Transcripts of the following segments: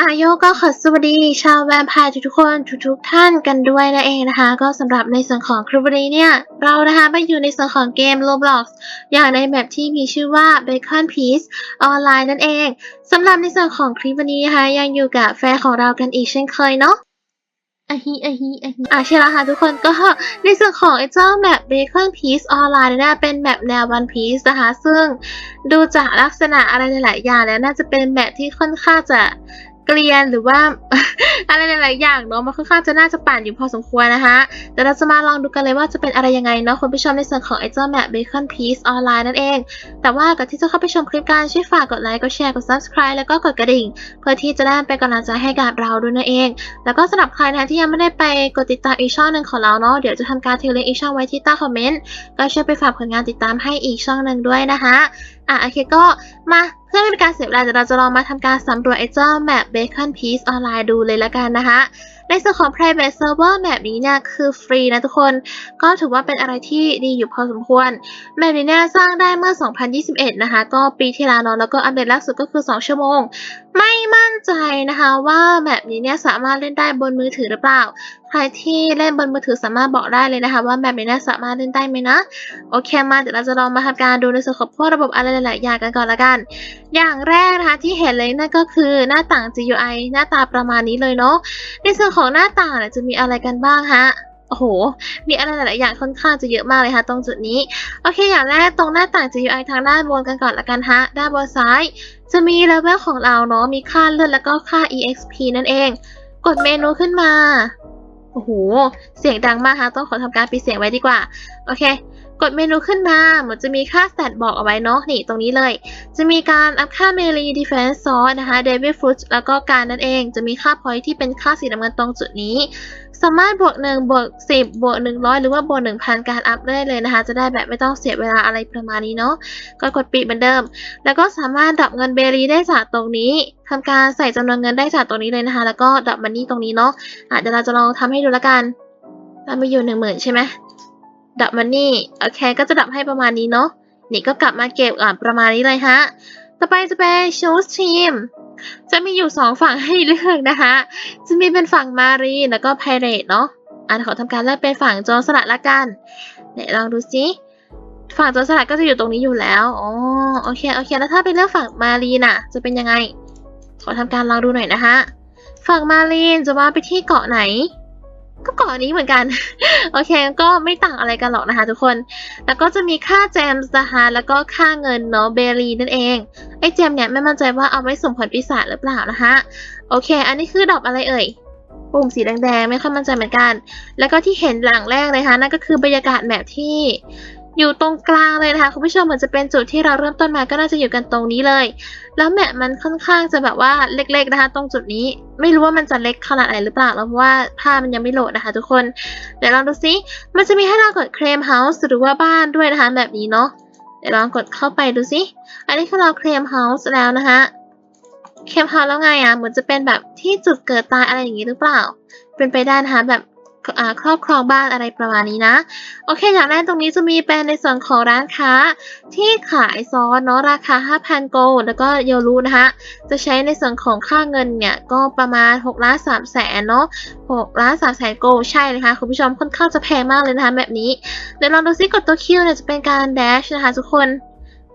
อาโยก็ขอสวัสดีชาวแวมไพร์ทุกๆคนทุกๆท่านกันด้วยนะเองนะคะ ก็สำหรับในส่วนของคลิปวันนี้เนี่ย เรานะคะมาอยู่ในส่วนของเกม Roblox อย่างในแบบที่มีชื่อว่า Bacon Piece ออนไลน์นั่นเองสำหรับในส่วนของคลิปวันนี้นะคะยังอยู่กับแฟนของเรากันอีกเช่นเคยเนาะ อะฮีอะฮีอะฮีอะใช่แล้วค่ะทุกคนก็ในส่วนของไอ้เจ้าแมป Bacon Piece ออนไลน์เนี่ยเป็นแมปแนว One Piece นะคะ ซึ่งดูจากลักษณะอะไรหลายๆอย่างแล้วน่าจะเป็นแมปที่ค่อนข้างจะ เกลียนหรือว่า อะไรหลายๆอย่างเนาะมันค่อนข้างจะน่าจะปั่นอยู่พอสมควรนะคะเดี๋ยวเราจะมาลองดูกันเลยว่าจะเป็นอะไรยังไงเนาะคุณผู้ชมในส่วนของไอเจ้าแมป Bacon Piece ออนไลน์นั่นเอง แต่ว่าก่อนที่จะเข้าไปชมคลิปกันช่วยฝากกดไลค์กดแชร์กด subscribe แล้วก็กดกระดิ่ง เพื่อที่จะได้เป็นกำลังใจให้กับเราด้วยนั่นเอง แล้วก็สำหรับใครนะที่ยังไม่ได้ไปกดติดตามอีกช่องหนึ่งของเราเนาะเดี๋ยวจะทำการทิ้งลิงก์อีกช่องไว้ที่ใต้คอมเมนต์ก็ช่วยไปฝากผลงานติดตามให้อีกช่องหนึ่งด้วยนะคะ อะโอเคก็มาเพื่อไม่เป็นการเสียเวลาเดี๋ยวเราจะลองมาทำการสำรวจไอ้เจ้าแมป Bacon Piece ออนไลน์ดูเลยละกันนะคะ ในส่วนของ private server แมปนี้เนี่ยคือฟรีนะทุกคน ก็ถือว่าเป็นอะไรที่ดีอยู่พอสมควร แมปนี้เนี่ยสร้างได้เมื่อ 2021 นะคะ ก็ปีที่แล้วเนอะแล้วก็อัปเดตล่าสุดก็คือ 2 ชั่วโมง ไม่มั่นใจนะคะว่าแมปนี้เนี่ยสามารถเล่นได้บนมือถือหรือเปล่า ใครที่เล่นบนมือถือสามารถบอกได้เลยนะคะ ว่าแมปนี้เนี่ยสามารถเล่นได้ไหมนะ โอเคมาเดี๋ยวเราจะลองมาทำการดูในส่วนของพวกระบบอะไรหลายๆอย่างกันก่อนละกัน อย่างแรกนะคะที่เห็นเลยนั่นก็คือหน้าต่าง GUI หน้าตาประมาณนี้เลยเนาะ ในส่วนของหน้าต่างจะมีอะไรกันบ้างฮะ โอ้โห มีอะไรหลายๆอย่างค่อนข้างจะเยอะมากเลยค่ะ ตรงจุดนี้ โอเค อย่างแรกตรงหน้าต่าง GUI ทางด้านบนกันก่อนละกันฮะ ด้านบนซ้าย จะมีเลเวลของเราเนาะ มีค่าเลือดแล้วก็ค่า EXP นั่นเอง กดเมนูขึ้นมา โอ้โห เสียงดังมากฮะ ต้องขอทำการปิดเสียงไว้ดีกว่า โอเค กดเมนูขึ้นมาเหมือนจะมีค่าสแตทบอกเอาไว้เนาะนี่ตรงนี้เลย จะมีการอัพค่าเมลีดีเฟนซ์ซอสนะคะเดวิดฟรุตแล้วก็การนั่นเอง จะมีค่าพอยที่เป็นค่าสีน้ำเงินตรงจุดนี้ สามารถบวก1บวก10บวก100 หรือว่าบวก1,000 การอัพได้เลยนะคะ จะได้แบบไม่ต้องเสียเวลาอะไรประมาณนี้เนาะก็กดปิดเหมือนเดิม แล้วก็สามารถดับเงินเบรีได้จากตรงนี้ทำการใส่จำนวนเงินได้จากตรงนี้เลยนะคะ แล้วก็ดับมันนี่ตรงนี้เนาะอะเดี๋ยวเราจะลองทำให้ดูละกันเรามีอยู่10,000ใช่ไหม ดับมันนี่โอเคก็จะดับให้ประมาณนี้เนาะนี่ก็กลับมาเก็บอะประมาณนี้เลยฮะ ต่อไปจะเป็น choose team จะมีอยู่สองฝั่งให้เลือกนะคะ จะมีเป็นฝั่งมารีแล้วก็ไพเรตเนาะอันขอทำการเลือกเป็นฝั่งโจรสลัดละกันเดี๋ยวลองดูสิฝั่งโจรสลัดก็จะอยู่ตรงนี้อยู่แล้วอ๋อโอเคโอเค แล้วถ้าเป็นเลือกฝั่งมารีน่ะ จะเป็นยังไง ขอทำการลองดูหน่อยนะคะฝั่งมารีนจะว่าไปที่เกาะไหน ก็เกาะนี้เหมือนกัน โอเค ก็ไม่ต่างอะไรกันหรอกนะคะทุกคน แล้วก็จะมีค่าแจมส์นะคะ แล้วก็ค่าเงินเนาะเบรีนั่นเอง ไอ้แจมเนี่ยไม่มั่นใจว่าเอาไว้ส่งผลปีศาจหรือเปล่านะคะ โอเค อันนี้คือดอกอะไรเอ่ย ปุ่มสีแดงๆ ไม่ค่อยมั่นใจเหมือนกัน แล้วก็ที่เห็นหลังแรกเลยคะนั่นก็คือบรรยากาศแบบที่ อยู่ตรงกลางเลยนะคะคุณผู้ชมเหมือนจะเป็นจุดที่เราเริ่มต้นมาก็น่าจะอยู่กันตรงนี้เลย แล้วแมปมันค่อนข้างจะแบบว่าเล็กๆนะคะ ตรงจุดนี้ไม่รู้ว่ามันจะเล็กขนาดไหนหรือเปล่าแล้วเพราะว่าภาพมันยังไม่โหลดนะคะทุกคน เดี๋ยวลองดูซิมันจะมีให้เรากดเคลมเฮาส์หรือว่าบ้านด้วยนะคะแบบนี้เนาะเดี๋ยวลองกดเข้าไปดูซิอันนี้คือเราเคลมเฮาส์แล้วนะคะเคลมเฮาส์แล้วไงอะเหมือนจะเป็นแบบที่จุดเกิดตายอะไรอย่างนี้หรือเปล่า เป็นไปได้นะคะแบบ ครอบครองบ้านอะไรประมาณนี้นะ โอเค อย่างแรกตรงนี้จะมีเป็นในส่วนของร้านค้าที่ขายซอสเนาะราคา 5,000 โกลแล้วก็เยลรูนะคะจะใช้ในส่วนของค่าเงินเนี่ย ก็ประมาณ6ล้าน3แสนเนาะ6ล้าน3แสนโกลใช่เลยค่ะ คุณผู้ชมค่อนข้างจะแพงมากเลยนะคะแบบนี้ เดี๋ยวลองดูซิกดตัวคิวเนี่ยจะเป็นการแดชนะคะทุกคน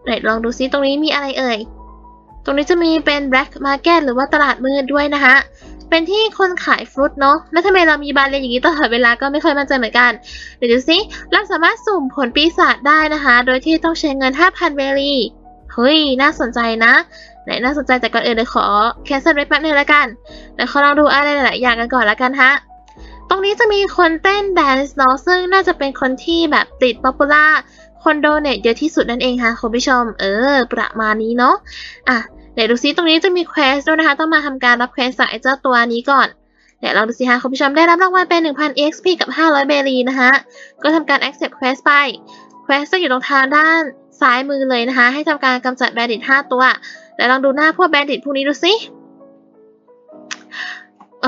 เดี๋ยวลองดูซิตรงนี้มีอะไรเอ่ยตรงนี้จะมีเป็น black market หรือว่าตลาดมืดด้วยนะคะ เป็นที่คนขายฟรุตเนาะแล้วทำไมเรามีบานเรียนอย่างนี้ตลอดเวลาก็ไม่ค่อยมั่นใจเหมือนกัน เดี๋ยวดูซิเราสามารถสุ่มผลปีศาจได้นะคะ โดยที่ต้องใช้เงิน 5,000 เวลีเฮ้ย น่าสนใจนะไหนน่าสนใจแต่ก่อนอื่นเดี๋ยวขอแคนเซิลไว้แป๊บนึงแล้วกันเดี๋ยวขอลองดูอะไรหลายๆอย่างกันก่อนแล้วกันฮะตรงนี้จะมีคนเต้นแดนซ์เนาะซึ่งน่าจะเป็นคนที่แบบติดป๊อปปูล่าคนโดเนทเยอะที่สุดนั่นเองค่ะคุณผู้ชม เออ ประมาณนี้เนาะอะ เดี๋ยวดูซิตรงนี้จะมีเควสด้วยนะคะ ต้องมาทำการรับเควสจากไอ้เจ้าตัวนี้ก่อนเดี๋ยวเราดูสิฮะคุณผู้ชมได้รับรางวัลเป็น 1,000 EXP กับ 500 เบรีนะคะ ก็ทำการ accept quest ไป quest จะอยู่ตรงทางด้านซ้ายมือเลยนะคะ ให้ทำการกำจัดแบนดิต5ตัวเดี๋ยวลองดูหน้าพวกแบนดิตพวกนี้ดูสิ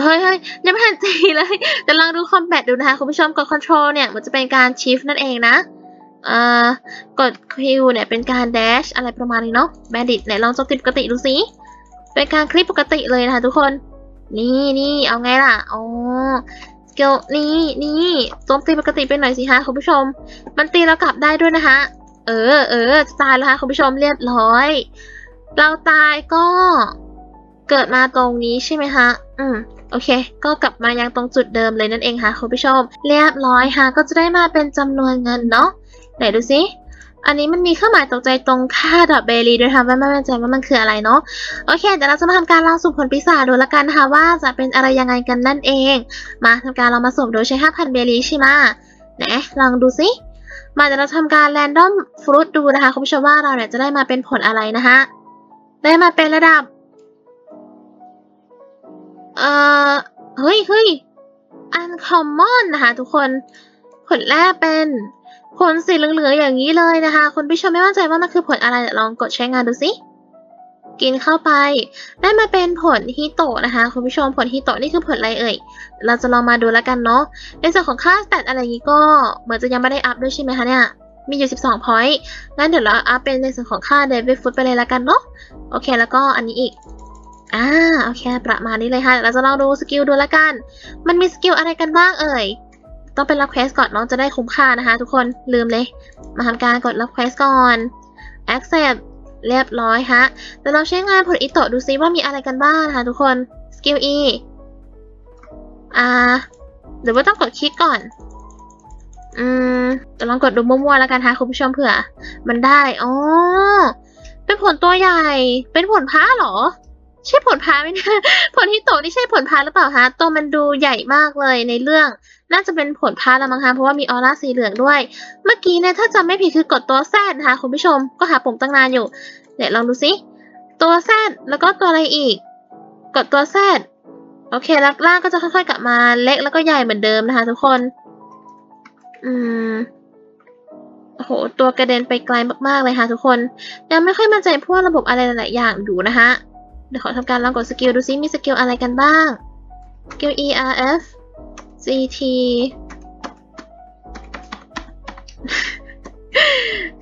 เฮ้ยเฮ้ยยังไม่ทันจีเลยแต่ลองดูคอมแบทดูนะคะ คุณผู้ชมกด Control เนี่ย มันจะเป็นการ Shift นั่นเองนะ กด Q เนี่ยเป็นการ Dash อะไรประมาณนี้เนาะ Bandit ไหนลองโจมตีปกติดูสิเป็นการคลิปปกติเลยนะคะทุกคน นี่นี่เอาไงล่ะอ๋อสกิลนี่นี่โจมตีปกติไปหน่อยสิฮะคุณผู้ชม มันตีแล้วกลับได้ด้วยนะคะเออเออจะตายแล้วคะคุณผู้ชมเรียบร้อย เราตายก็เกิดมาตรงนี้ใช่ไหมคะอืม โอเค ก็กลับมายังตรงจุดเดิมเลยนั่นเองค่ะคุณผู้ชม เรียบร้อยค่ะก็จะได้มาเป็นจำนวนเงินเนาะ ไหนดูสิ อันนี้มันมีเครื่องหมายตกใจตรงค่าดอกเบลีด้วยค่ะว่าไม่แน่ใจว่ามันคืออะไรเนาะ โอเค เดี๋ยวเราจะมาทำการลองสุ่มผลปีศาจดูละกันนะคะว่าจะเป็นอะไรยังไงกันนั่นเอง มาทำการลองมาสุ่มโดยใช้ 5,000 เบลีใช่ไหมไหนลองดูสิมาเดี๋ยวเราทำการแรนดอมฟรุตดูนะคะคุณผู้ชมว่าเราเนี่ยจะได้มาเป็นผลอะไรนะคะได้มาเป็นระดับ เอ่อ เฮ้ยเฮ้ย uncommon นะคะทุกคน ผลแรกเป็น ผลสีเหลืองๆอย่างนี้เลยนะคะ คุณผู้ชมไม่มั่นใจว่ามันคือผลอะไรเดี๋ยวลองกดใช้งานดูสิกินเข้าไป ได้มาเป็นผลฮิโตะนะคะ คุณผู้ชมผลฮิโตะนี่คือผลอะไรเอ่ย เราจะลองมาดูแล้วกันเนาะในส่วนของค่าสแตทอะไรอย่างนี้ก็เหมือนจะยังไม่ได้อัพด้วยใช่ไหมคะเนี่ย มีอยู่ 12 point งั้นเดี๋ยวเราอัพเป็นในส่วนของค่า David Food ไปเลยแล้วกันเนาะโอเคแล้วก็อันนี้อีกอ่าโอเคประมาณนี้เลยค่ะ เราจะลองดูสกิลดูแล้วกัน มันมีสกิลอะไรกันบ้างเอ่ย ต้องเป็นรับเควสก่อนเนาะจะได้คุ้มค่านะคะ ทุกคนลืมเลย มาทำการกดรับเควสก่อน accept เรียบร้อยฮะเดี๋ยวเราใช้งานผลอิโตะดูซิว่ามีอะไรกันบ้างนะคะทุกคนสกิล E อ่าหรือว่าต้องกดคลิกก่อน อืมจะลองกดดูมั่วๆแล้วกันค่ะคุณผู้ชมเผื่อ มันได้อ๋อเป็นผลตัวใหญ่ เป็นผลพ้าเหรอ ใช่ผลพาไหมนะผลที่โตนี่ใช่ผลพาหรือเปล่าคะตัวมันดูใหญ่มากเลยในเรื่อง น่าจะเป็นผลพาละมั้งคะเพราะว่ามีออร่าสีเหลืองด้วย เมื่อกี้เนี่ยถ้าจำไม่ผิดคือกดตัวแซดนะคะคุณผู้ชมก็หาปุ่มตั้งนานอยู่เดี๋ยวลองดูสิตัวแซดแล้วก็ตัวอะไรอีก กดตัวแซดโอเคแล้วล่างก็จะค่อยๆกลับมาเล็กแล้วก็ใหญ่เหมือนเดิมนะคะ ทุกคน อืมโอ้โห ตัวกระเด็นไปไกลมากๆเลยค่ะทุกคน ยังไม่ค่อยมั่นใจพวกระบบอะไรหลายๆอย่างอยู่นะคะ เดี๋ยวขอทำการลองกดสกิลดูซิมีสกิลอะไรกันบ้าง สกิล E R F G T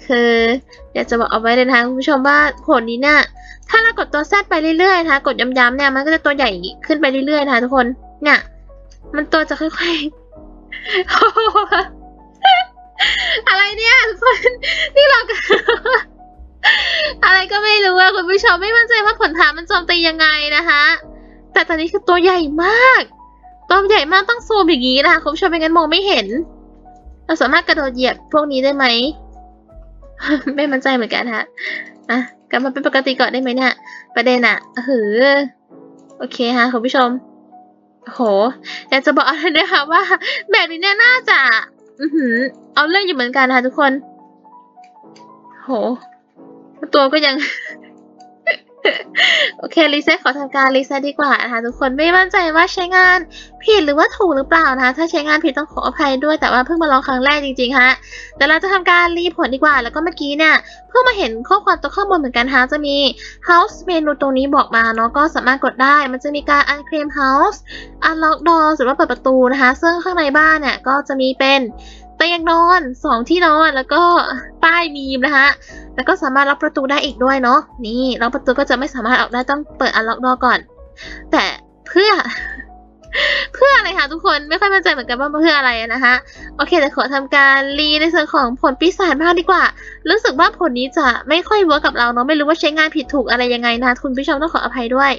คืออยากจะบอกเอาไว้เลยนะคะคุณผู้ชมว่าผลนี้เนี่ยถ้าเรากดตัวแซดไปเรื่อยๆนะคะกดย้ำๆเนี่ยมันก็จะตัวใหญ่ขึ้นไปเรื่อยๆนะคะทุกคนเนี่ยมันตัวจะค่อยๆอะไรเนี่ยทุกคนนี่เรา อะไรก็ไม่รู้อะคุณผู้ชมไม่มั่นใจว่าผลทางมันโจมตียังไงนะคะแต่ตอนนี้คือตัวใหญ่มากตัวใหญ่มากต้องซูมอย่างนี้นะคะคุณผู้ชมไม่งั้นมองไม่เห็น เราสามารถกระโดดเหยียบพวกนี้ได้ไหมไม่มั่นใจเหมือนกันฮะอะกลับมาเป็นปกติก่อนได้ไหมเนี่ยประเด็นอะหือโอเคฮะคุณผู้ชมโหอยากจะบอกอะไรนะคะว่า แบบนี้เนี่ยน่าจะ อือหือ เอาเรื่องอยู่เหมือนกันนะคะทุกคน โห ตัวก็ยัง โอเครีเซ็ตขอทำการรีเซ็ตดีกว่านะคะทุกคนไม่มั่นใจว่าใช้งานผิดหรือว่าถูกหรือเปล่านะคะ ถ้าใช้งานผิดต้องขออภัยด้วยแต่ว่าเพิ่งมาลองครั้งแรกจริงๆฮะเดี๋ยวเราจะทำการรีผลดีกว่า แล้วก็เมื่อกี้เนี่ยเพิ่งมาเห็นข้อความตัวข้างบนเหมือนกันฮะจะมี house menu ตรงนี้บอกมาเนาะก็สามารถกดได้ มันจะมีการ unclaim house unlock door หรือว่าเปิดประตูนะคะ ซึ่งข้างในบ้านเนี่ยก็จะมีเป็น เตียงนอนสองที่นอนแล้วก็ป้ายมีมนะคะแล้วก็สามารถล็อกประตูได้อีกด้วยเนาะนี่ล็อกประตูก็จะไม่สามารถออกได้ต้องเปิดอันล็อกดอก่อน แต่เพื่อ เพื่ออะไรคะทุกคนไม่ค่อยมั่นใจเหมือนกันว่าเพื่ออะไรนะคะโอเคแต่ขอทำการรีในส่วนของผลปีศาจมากดีกว่า รู้สึกว่าผลนี้จะไม่ค่อยเวิร์กกับเราเนาะไม่รู้ว่าใช้งานผิดถูกอะไรยังไงนะคะคุณผู้ชมต้องขออภัยด้วย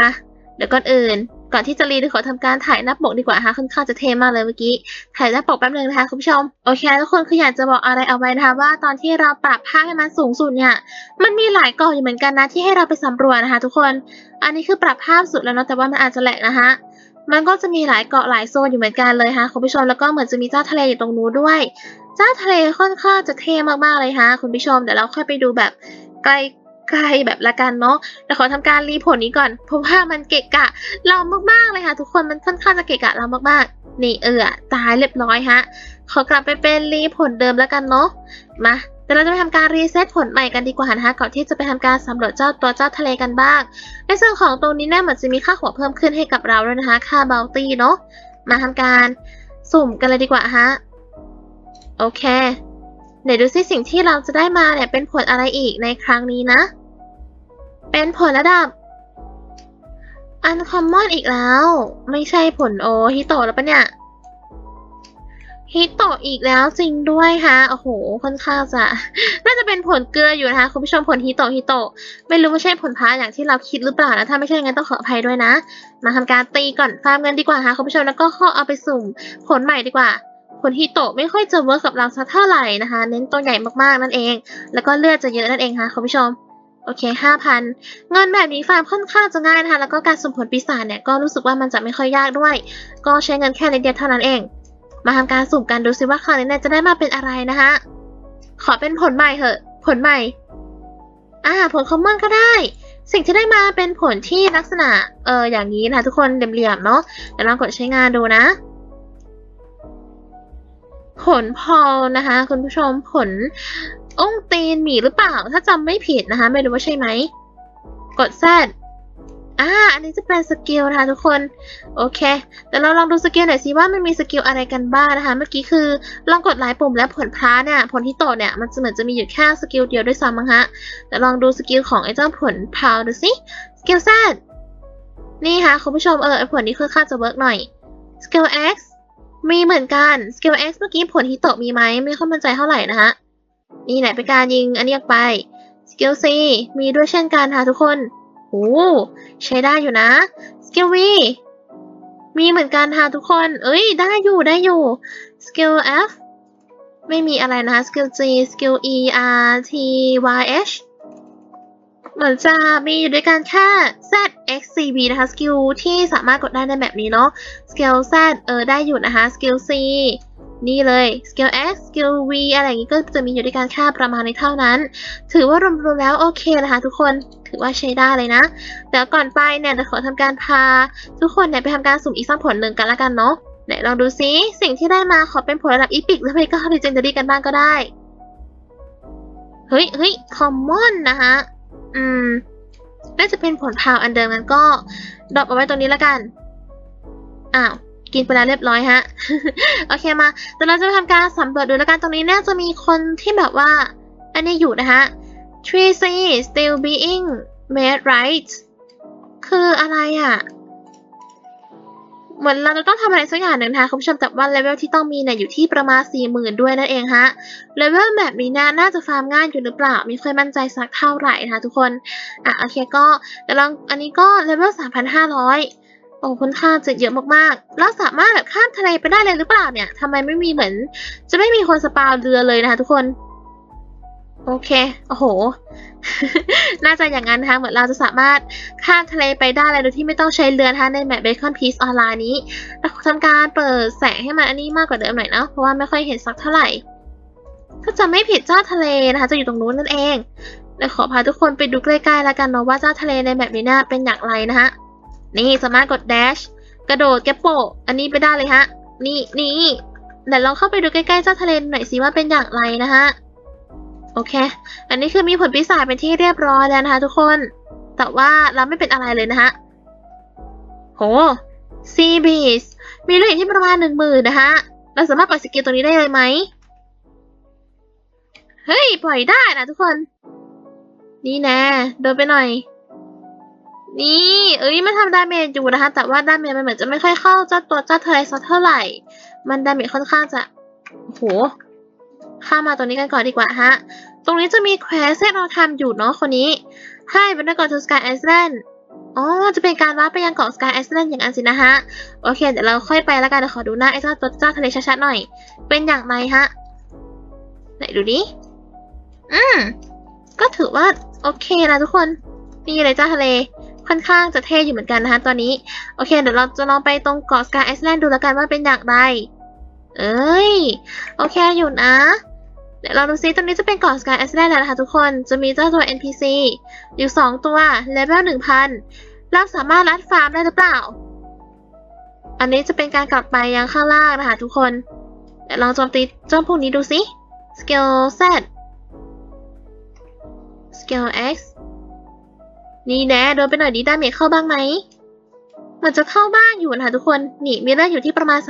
มาเดี๋ยวก่อนอื่น ก่อนที่จะรีดขอทำการถ่ายหน้าปกดีกว่านะคะค่อนข้างจะเท่มากเลยเมื่อกี้ ถ่ายหน้าปกแป๊บนึงนะคะคุณผู้ชม โอเคทุกคนคืออยากจะบอกอะไรเอาไว้นะคะว่าตอนที่เราปรับภาพให้มันสูงสุดเนี่ย มันมีหลายเกาะอยู่เหมือนกันนะที่ให้เราไปสำรวจนะคะทุกคน อันนี้คือปรับภาพสุดแล้วเนาะแต่ว่ามันอาจจะแหลกนะคะมันก็จะมีหลายเกาะหลายโซนอยู่เหมือนกันเลยค่ะคุณผู้ชมแล้วก็เหมือนจะมีเจ้าทะเลอยู่ตรงนู้นด้วย เจ้าทะเลค่อนข้างจะเท่มากๆเลยค่ะคุณผู้ชมเดี๋ยวเราค่อยไปดูแบบไกล ไกลแบบละกันเนาะเดี๋ยวขอทำการรีผลนี้ก่อน เพราะว่ามันเกะกะเรามากๆเลยค่ะ ทุกคนมันค่อนข้างจะเกะกะเรามากๆ นี่เออตายเรียบร้อยฮะ ขอกลับไปเป็นรีผลเดิมแล้วกันเนาะ มาแต่เราจะไปทำการรีเซ็ตผลใหม่กันดีกว่านะคะก่อนที่จะไปทำการสำรวจเจ้าตัวเจ้าทะเลกันบ้าง ในส่วนของตรงนี้เนี่ยเหมือนจะมีค่าหัวเพิ่มขึ้นให้กับเราด้วยนะคะ ค่าเบลตี้เนาะ มาทำการสุ่มกันเลยดีกว่าฮะ โอเค เดี๋ยวดูซิสิ่งที่เราจะได้มาเนี่ยเป็นผลอะไรอีกในครั้งนี้นะ เป็นผลระดับ Uncommon อีกแล้ว ไม่ใช่ผลโอฮิโตะแล้วปะเนี่ย ฮิโตะอีกแล้วจริงด้วยฮะโอ้โห ค่อนข้างจะ น่าจะเป็นผลเกลืออยู่นะคะ คุณผู้ชมผลฮิโตะฮิโตะ ไม่รู้ว่าใช่ผลพาอย่างที่เราคิดหรือเปล่านะ ถ้าไม่ใช่งั้นต้องขออภัยด้วยนะ มาทำการตีก่อนฟาร์มเงินดีกว่าค่ะคุณผู้ชม แล้วก็ข้าเอาไปสุ่มผลใหม่ดีกว่าผลฮิโตะไม่ค่อยจะเวิร์กกับเราสักเท่าไหร่นะคะ เน้นตัวใหญ่มากๆนั่นเอง แล้วก็เลือดจะเยอะนั่นเองค่ะคุณผู้ชม โอเคห้าพันเงินแบบนี้ฟาร์มค่อนข้างจะง่ายนะคะ แล้วก็การสมผลปีศาจเนี่ยก็รู้สึกว่ามันจะไม่ค่อยยากด้วย ก็ใช้เงินแค่นิดเดียวเท่านั้นเอง มาทำการสุ่มกันดูซิว่าคราวนี้นจะได้มาเป็นอะไรนะคะขอเป็นผลใหม่เถอะ ผลใหม่ อ่า ผลคอมมอนก็ได้ สิ่งที่ได้มาเป็นผลที่ลักษณะ เอออย่างนี้นะทุกคนเหลี่ยมๆเนาะเดี๋ยวลองกดใช้งานดูนะ ผลพอลนะคะ คุณผู้ชมผล องค์ตีนหมีหรือเปล่า ถ้าจำไม่ผิดนะคะ ไม่รู้ว่าใช่ไหม กดแซดอ่า อันนี้จะเป็นสกิลนะคะทุกคน โอเค แต่เราลองดูสกิลหน่อยสิว่ามันมีสกิลอะไรกันบ้างนะคะ เมื่อกี้คือลองกดหลายปุ่มแล้วผลพลาเนี่ย ผลที่โตเนี่ย มันจะเหมือนจะมีอยู่แค่สกิลเดียวด้วยซ้ำมั้งฮะ แต่ลองดูสกิลของไอ้เจ้าผลพลาดูสิ สกิลแซดนี่ค่ะคุณผู้ชมเออไอ้ผลนี้ค่อนข้างจะเวิร์กหน่อย สกิล X มีเหมือนกัน สกิล X เมื่อกี้ผลฮิโตะมีไหมไม่ค่อยมั่นใจเท่าไหร่นะคะ นี่แหละเป็นการยิงอันนี้ออกไป สกิล C มีด้วยเช่นกันค่ะทุกคนโอ้ใช้ได้อยู่นะ สกิล V มีเหมือนกันค่ะทุกคน เอ้ย ได้อยู่ได้อยู่สกิล F ไม่มีอะไรนะคะสกิล G สกิล E R T Y H เหมือนจะมีอยู่ด้วยกันแค่ Z X C B นะคะ สกิลที่สามารถกดได้ในแบบนี้เนาะ สกิล Z เออได้อยู่นะคะ สกิล C นี่เลยสกิล X สกิล V อะไรอย่างนี้ก็จะมีอยู่ด้วยกันค่าประมาณนี้เท่านั้น ถือว่ารวมๆแล้วโอเคนะคะทุกคนถือว่าใช้ได้เลยนะเดี๋ยวก่อนไปเนี่ยเดี๋ยวขอทำการพา ทุกคนเนี่ยไปทำการสุ่มอีกสักผลหนึ่งกันละกันเนาะไหนลองดูซิสิ่งที่ได้มาขอเป็นผลระดับอีพิกหรือไม่ก็ legendary กันบ้างก็ได้ เฮ้ยเฮ้ยคอมมอนนะคะอืมน่าจะเป็นผลพาวอันเดิมนั้นก็ดรอปเอาไว้ตรงนี้ละกันอ้าว กินไปแล้วเรียบร้อยฮะ โอเคมาเดี๋ยวเราจะไปทำการสำรวจดูแล้วกันตรงนี้น่าจะมีคนที่แบบว่า อันนี้อยู่นะคะ Tree C still being made right คืออะไรอะ เหมือนเราจะต้องทำอะไรสักอย่างหนึ่งนะคะคุณผู้ชมแต่ว่าเลเวลที่ต้องมีเนี่ยอยู่ที่ประมาณ 40,000 ด้วยนั่นเองฮะ เลเวลแบบนี้นะน่าจะฟาร์มง่ายอยู่หรือเปล่า ไม่ค่อยมั่นใจสักเท่าไหร่นะคะทุกคน อะโอเคก็เดี๋ยวลองอันนี้ก็เลเวล3,500 โอ้ค่อนข้างจะเยอะมากๆ แล้วสามารถแบบข้ามทะเลไปได้เลยหรือเปล่าเนี่ยทำไมไม่มีเหมือน จะไม่มีคนสปาเรือเลยนะคะทุกคน โอเค โอ้โห น่าจะอย่างนั้นนะคะเหมือนเราจะสามารถข้ามทะเลไปได้เลยโดยที่ไม่ต้องใช้เรือนะคะในแมป Bacon Peace ออนไลน์นี้แล้วทำการเปิดแสงให้มันอันนี้มากกว่าเดิมหน่อยนะเพราะว่าไม่ค่อยเห็นสักเท่าไหร่ ถ้าจะไม่ผิดเจ้าทะเลนะคะ จะอยู่ตรงนู้นนั่นเองเดี๋ยวขอพาทุกคนไปดูใกล้ๆแล้วกันเนาะว่าเจ้าทะเลในแบบนี้น่าเป็นอย่างไรนะคะ นี่สามารถกด dash กระโดดแกปโปะอันนี้ไปได้เลยฮะ นี่นี่เดี๋ยวลองเข้าไปดูใกล้ๆเจ้าทะเลหน่อยสิว่าเป็นอย่างไรนะคะโอเค อันนี้คือมีผลปีศาจเป็นที่เรียบร้อยแล้วนะคะทุกคน แต่ว่าเราไม่เป็นอะไรเลยนะคะโหซีบีสมีเลือดที่ประมาณหนึ่งหมื่นนะคะเราสามารถปล่อยสกิลตัวนี้ได้เลยไหม เฮ้ย ปล่อยได้นะทุกคน นี่แน่โดนไปหน่อย นี่ เอ้ย มันทำดาเมจอยู่นะคะ แต่ว่าดาเมจมันเหมือนจะไม่ค่อยเข้าเจ้าตัวเจ้าทะเลสักเท่าไหร่ มันดาเมจค่อนข้างจะโหข้ามาตรงนี้กันก่อนดีกว่าฮะ ตรงนี้จะมีแควสให้เราทำอยู่เนาะคนนี้ ให้เป็นนักกอทูสกายไอซ์แลนด์อ๋อ จะเป็นการวาร์ปไปยังเกาะสกายไอซ์แลนด์อย่างนั้นสินะฮะ โอเค เดี๋ยวเราค่อยไปแล้วกันเดี๋ยวขอดูหน้าไอ้เจ้าตัวเจ้าทะเลชัดๆหน่อย เป็นอย่างไรฮะ ไหนดูดิ อืม ก็ถือว่า โอเคนะทุกคน นี่เลยเจ้าทะเล ค่อนข้างจะเท่อยู่เหมือนกันนะคะตอนนี้ โอเค เดี๋ยวเราจะลองไปตรงเกาะสกายไอซ์แลนด์ดูแล้วกันว่าเป็นอย่างไร เอ้ย โอเคอยู่นะ เดี๋ยวเราดูซิตรงนี้จะเป็นเกาะสกายไอซ์แลนด์แล้วนะคะทุกคน จะมีเจ้าตัว NPC อยู่ 2 ตัวเลเวล1,000 เราสามารถรัดฟาร์มได้หรือเปล่า อันนี้จะเป็นการกลับไปยังข้างล่างนะคะทุกคน เดี๋ยวลองโจมตีเจ้าพวกนี้ดูซิสเกล Z Scale X นี่แน่โดนไปหน่อยดีดาเมจเข้าบ้างไหมมันจะเข้าบ้างอยู่นะคะทุกคน นี่มีเลือดอยู่ที่ประมาณ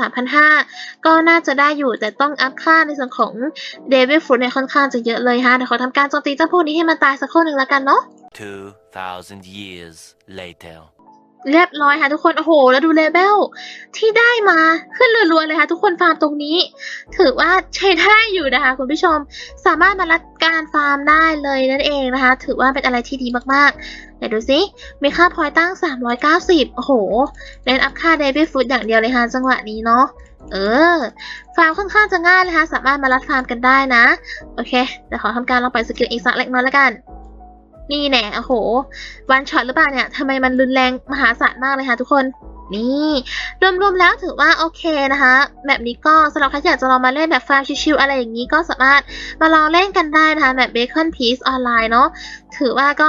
3,500 ก็น่าจะได้อยู่แต่ต้องอัพค่าในส่วนของเดวิลฟูดเนี่ยค่อนข้างจะเยอะเลยฮะเดี๋ยวขอทำการโจมตีเจ้าพวกนี้ให้มันตายสักคนหนึ่งแล้วกันเนาะ2,000 years later. เรียบร้อยค่ะทุกคน โอ้โห แล้วดูเลเบลที่ได้มาขึ้นรัวๆเลยค่ะทุกคนฟาร์มตรงนี้ ถือว่าใช้ได้อยู่นะคะคุณผู้ชม สามารถมารัดการฟาร์มได้เลยนั่นเองนะคะ ถือว่าเป็นอะไรที่ดีมากๆ เดี๋ยวดูสิมีค่าพอยตั้ง 390 โอ้โห เน้นอัพค่าเดบิฟูดอย่างเดียวเลยฮะจังหวะนี้เนาะ เออ ฟาร์มค่อนข้างจะง่ายเลยค่ะสามารถมารัดฟาร์มกันได้นะ โอเค เดี๋ยวขอทำการลองไปสกิลอีกสักเล็กน้อยแล้วกัน นี่แน่โอ้โห วันช็อตหรือเปล่าเนี่ยทำไมมันรุนแรงมหาศาลมากเลยฮะทุกคน นี้รวมๆแล้วถือว่าโอเคนะคะแบบนี้ก็สำหรับใครที่อยากจะลองมาเล่นแบบฟาร์มชิวๆอะไรอย่างนี้ก็สามารถมาลองเล่นกันได้นะคะแบบเบคอนพีซออนไลน์เนาะถือว่าก็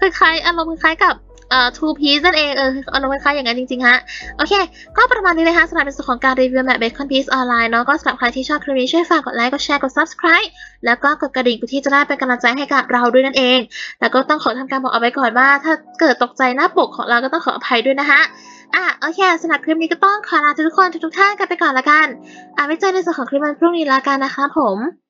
คล้ายๆอารมณ์คล้ายๆกับ เอ่อ two piece นั่นเองเออเอารมณ์คล้ายอย่างนั้นจริงๆฮะโอเค ก็ประมาณนี้เลยค่ะสำหรับในส่วนของการรีวิวแบบ Bacon Piece ออนไลน์เนาะก็สำหรับใครที่ชอบคลิปนี้ช่วยฝากกดไลค์กดแชร์กด subscribe แล้วก็กดกระดิ่งเพื่อที่จะได้เป็นกำลังใจให้กับเราด้วยนั่นเอง แล้วก็ต้องขอทำการบอกเอาไว้ก่อนว่า ถ้าเกิดตกใจหน้าปกของเราก็ต้องขออภัยด้วยนะคะอะโอเคสำหรับคลิปนี้ก็ต้องขอลาทุกคนทุกท่านกันไปก่อนละกัน อะไว้เจอในส่วนของคลิปวันพรุ่งนี้ละกันนะคะผม